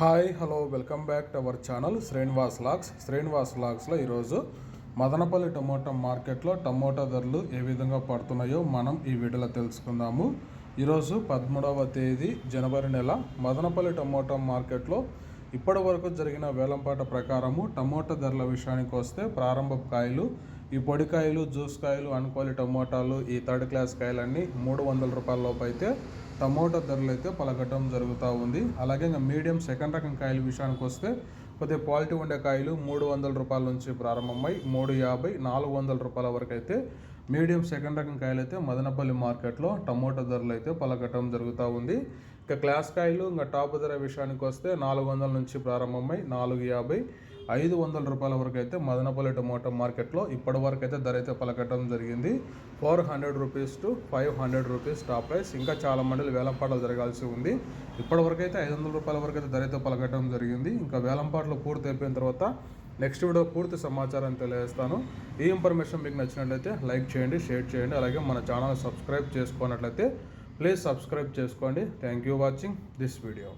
Hi hello welcome back to our channel Srinivas logs Srinivas లాగ్స్లో ఈరోజు Madanapalle tomato మార్కెట్లో tomato ధరలు ఏ విధంగా పడుతున్నాయో మనం ఈ వీడియోలో తెలుసుకుందాము. ఈరోజు పదమూడవ తేదీ జనవరి నెల. మదనపల్లి టమోటా మార్కెట్లో ఇప్పటి వరకు జరిగిన వేలంపాట ప్రకారము టమోటా ధరల విషయానికి వస్తే ప్రారంభ కాయలు ఈ పొడి కాయలు జ్యూస్ కాయలు అనుకోలి టమోటాలు ఈ థర్డ్ క్లాస్ కాయలన్నీ మూడు వందల రూపాయల లోపు అయితే టమోటా ధరలు అయితే పలకటం జరుగుతూ ఉంది. అలాగే ఇంకా మీడియం సెకండ్ రకం కాయల విషయానికి వస్తే కొద్దిగా క్వాలిటీ ఉండే కాయలు మూడు వందల రూపాయల నుంచి ప్రారంభమై మూడు యాభై నాలుగు వందల రూపాయల వరకు అయితే మీడియం సెకండ్ రకం కాయలు అయితే మదనపల్లి మార్కెట్లో టమోటా ధరలు అయితే పలకటం జరుగుతూ ఉంది. ఇంకా క్లాస్ కాయలు ఇంకా టాప్ ధర విషయానికి వస్తే నాలుగు వందల నుంచి ప్రారంభమై నాలుగు యాభై ఐదు వందల రూపాయల వరకు అయితే మదనపల్లి టమోటా మార్కెట్లో ఇప్పటి వరకు అయితే ధర అయితే పలకటం జరిగింది. Four hundred rupees to five hundred rupees top price. ఇంకా చాలా మండలి వేలంపాటలు జరగాల్సి ఉంది. ఇప్పటి వరకు అయితే ఐదు వందల రూపాయల వరకు అయితే ధర అయితే పలకటం జరిగింది. ఇంకా వేలంపాట్లు పూర్తి అయిపోయిన తర్వాత నెక్స్ట్ వీడియో పూర్తి సమాచారం తెలియజేస్తాను. ఈ ఇన్ఫర్మేషన్ మీకు నచ్చినట్లయితే లైక్ చేయండి షేర్ చేయండి. అలాగే మన ఛానల్ సబ్స్క్రైబ్ చేసుకున్నట్లయితే ప్లీజ్ సబ్స్క్రైబ్ చేసుకోండి. Thank you watching this video.